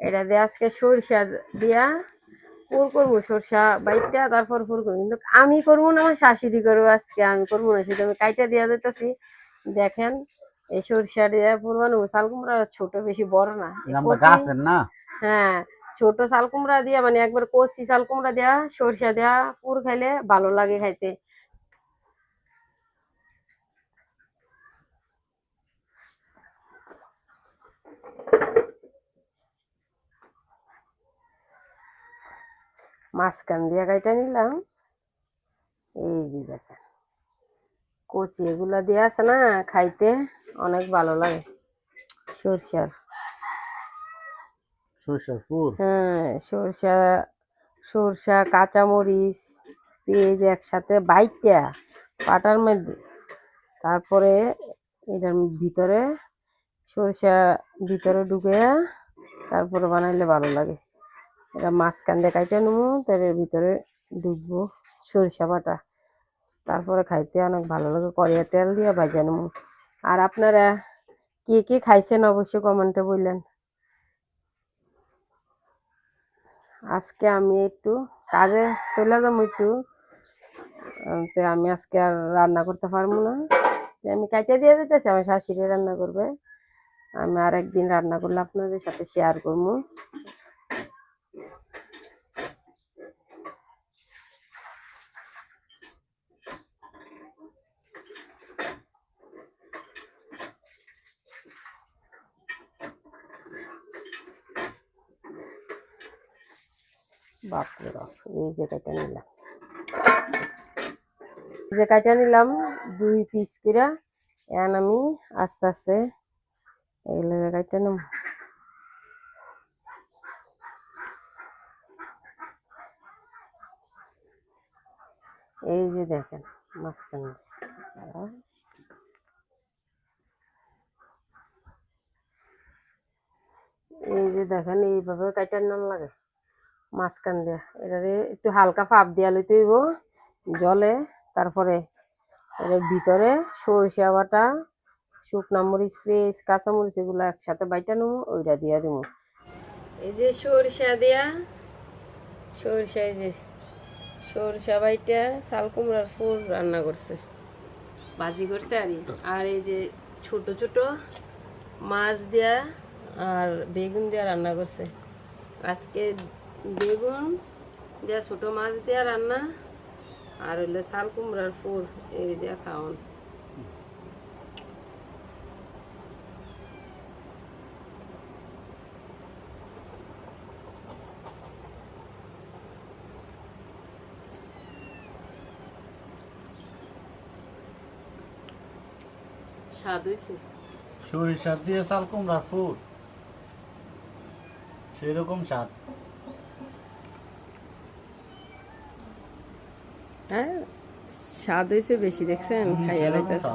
এটা দিয়ে আজকে সরিষা দিয়া পুর করব সরষা বাইটটা তারপর পুর করব। কিন্তু আমি করব না আমার শাশুড়ি করব আজকে আমি করব না সেটা আমি কাইটা দিয়া দিতেছি। দেখেন এই সরিষা দিয়ে পুর বানাবো চাল কুমড়া ছোট বেশি বড় না। হ্যাঁ ছোট চাল কুমড়া দিয়া মানে একবার কচি চাল কুমড়া দিয়া সরিষা দিয়া পুর খাইলে ভালো লাগে খাইতে। মাঝখান দিয়ে গাইটা নিলাম। এই যে দেখেন কচি এগুলা দিয়ে আছে না খাইতে অনেক ভালো লাগে। সরষার। সরিষার ফুল হ্যাঁ সরষা সরষা কাঁচামরিচ পেঁয়াজ একসাথে বাইটা পাটার মধ্যে। তারপরে এটার ভিতরে সরষা ভিতরে ঢুকে তারপরে বানাইলে ভালো লাগে। এটা মাঝখান দিয়ে কাইটা নেব, তার ভিতরে ডুববো সরিষা বাটা। তারপরে খাইতে অনেক ভালো লাগে কড়িয়া তেল দিয়ে ভাজা নেব। আর আপনারা কে কে খাইছেন অবশ্যই কমেন্টে বললেন। আজকে আমি একটু কাজে চলে যাব একটু। তো আমি আজকে আর রান্না করতে পারব না। আমি কাইটে দিয়ে দিতেছি, আমার শাশুড়ি রান্না করবে। আমি আর একদিন রান্না করলে আপনাদের সাথে শেয়ার করব। বাপরে বাপ, এই যে কাইটা নিলাম। যে কাইটা নিলাম, দুই পিস করে, এখন আমি আস্তে আস্তে এগুলো কাইটা নেব। এই যে দেখেন, মাঝখানে। এই যে দেখেন এইভাবে কাইটা নাম লাগে। মাঝখান দিয়া। এটারে একটু হালকা ফাপ দিয়া লইতে হইব, জলে। তারপরে এর ভিতরে সরিষা বাটা, শুকনা মরিচ পেঁয়াজ কাঁচা মরিচ এগুলো একসাথে বাইটা নেব, ওইটা দিয়া দেবো। এই যে সরিষা দেয়া, সরিষা এই যে সরিষা বাইটা শাল কুমড়ার ফুল রান্না করছে। ভাজি করছে আর আর এই যে ছোট ছোট মাছ দেয়া আর বেগুন দিয়া রান্না করছে। আজকে বেগুন দিয়া ছোট মাছ দিয়া রান্না, আর হইল শাল কুমড়ার ফুল, এই দিয়া খাওয়ান। স্বাদ দিয়ে চাল কুমড়ার ফুল। সেরকম স্বাদ। হ্যাঁ স্বাদ হয়েছে বেশি দেখছেন? খাইয়া লাইতেছে।